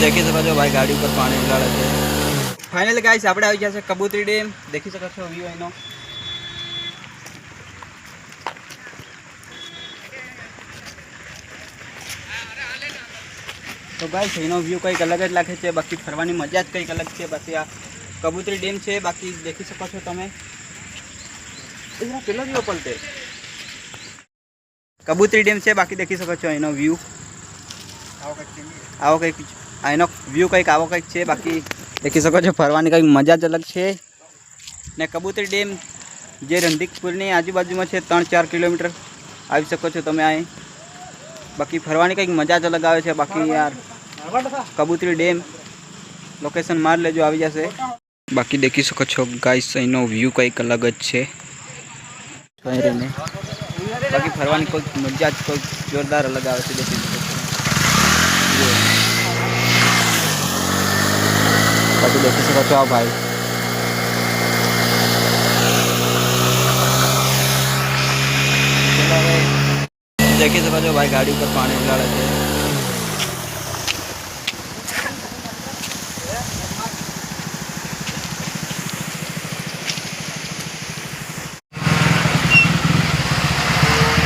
દેખી શકો છો ભાઈ ગાડી ઉપર પાણી ઉગાડે છે. ફાઇનલી ગાઈસ આપણે આવી ગયા છે કબૂતરી ડેમ. દેખી શકો છો વ્યૂ એનો. તો ગાઈસ એનો વ્યૂ કંઈક અલગ જ લાગે છે. બાકી ફરવાની મજા જ કંઈક અલગ છે. બાકી આ કબૂતરી ડેમ છે. બાકી દેખી શકો છો તમે. પેલો વ્યૂ પલટે. કબૂતરી ડેમ છે. બાકી દેખી શકો છો એનો વ્યૂ આવો કંઈક આ એનો વ્યૂ કંઈક આવો કંઈક છે, બાકી દેખી શકો છો, ફરવાની કંઈક મજા જ અલગ છે. ને કબૂતરી ડેમ જે રંધીકપુરની આજુબાજુમાં છે, ત્રણ ચાર કિલોમીટર. આવી શકો છો તમે અહીં. બાકી ફરવાની કંઈક મજા જ અલગ આવે છે, બાકી યાર. કબૂતરી ડેમ. લોકેશન માર લેજો, આવી જશે. બાકી દેખી શકો છો ગાઈસ અહીંનો વ્યૂ કંઈક અલગ જ છે. બાકી ફરવાની કોઈક મજા જ કોઈક જોરદાર અલગ આવે છે, દેખી શકો છો. બાકી દેખી શકો છો આ ભાઈ. દેખી શકો છો ભાઈ, ગાડી ઉપર પાણી ઉગાડે છે.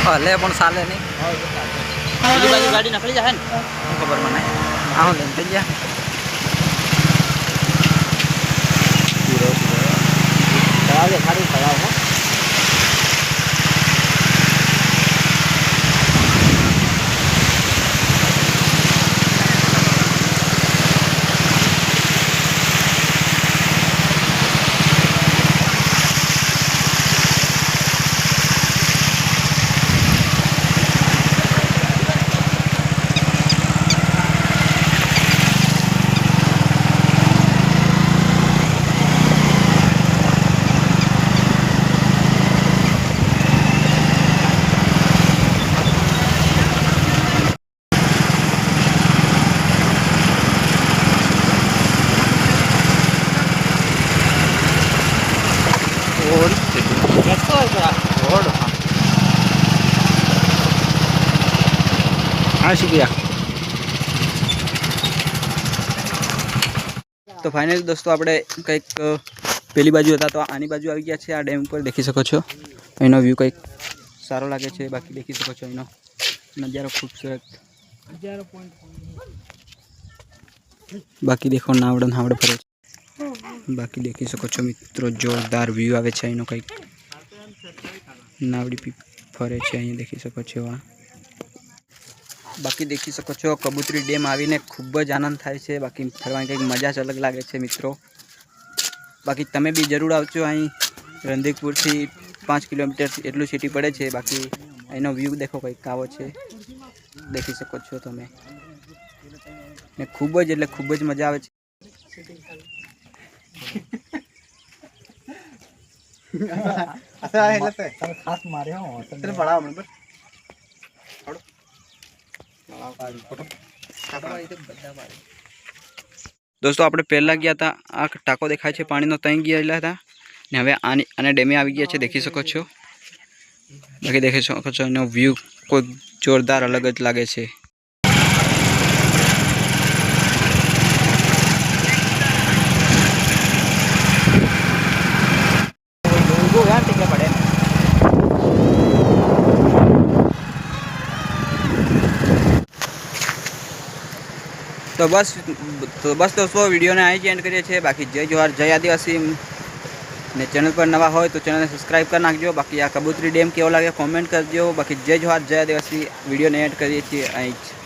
હલે પણ ચાલે નહીં. બીજી બાજુ ગાડી નકળી જાય ને. ખબર મને? આવું લઈને થઈ ગયા તળાવ ખાલી તળાવ હા શુક્રિયા તો ફાઇનલી દોસ્તો, આપણે કંઈક પેલી બાજુ હતા તો આની બાજુ આવી ગયા છે, આ ડેમ પર દેખી શકો છો. એનો વ્યૂ કંઈક સારો લાગે છે, બાકી દેખી શકો છો એનો નજારો ખૂબસૂરત. બાકી દેખો, નાવડે નાવડે ફરે છે. બાકી દેખી શકો છો મિત્રો, જોરદાર વ્યૂ આવે છે, એનો કંઈક. નાવડી ફરે છે, અહીંયા દેખી શકો છો આ. બાકી દેખી શકો છો કબૂતરી ડેમ આવીને ખૂબ જ આનંદ થાય છે. બાકી ફરવાની કંઈક મજા જ અલગ લાગે છે મિત્રો. બાકી તમે બી જરૂર આવજો અહીં. રંધીકપુરથી પાંચ કિલોમીટર એટલું સિટી પડે છે. બાકી એનો વ્યૂ દેખો કંઈક આવો છે. દેખી શકો છો તમે. ને ખૂબ જ એટલે ખૂબ જ મજા આવે છે. ખાસ માર્યો દોસ્તો, આપણે પહેલાં ગયા હતા, આ ટાંકો દેખાય છે, પાણીનો ત્યાં ગયેલા હતા. ને હવે આની આને ડેમે આવી ગયા છે, દેખી શકો છો. બાકી દેખી શકો છો, એનો વ્યૂ કોઈ જોરદાર અલગ જ લાગે છે. તો બસ તો બસ દોસ્તો વિડીયોને અહીં જ એન્ડ કરીએ છીએ. બાકી જય જોહાર, જય આદિવાસી. ને ચેનલ પર નવા હોય તો ચેનલને સબસ્ક્રાઈબ કરી નાખજો. બાકી આ કબૂતરી ડેમ કેવો લાગે કોમેન્ટ કરજો. બાકી જય જોહાર, જય આદિવાસી. વિડીયોને એન્ડ કરીએ છીએ અહીં જ.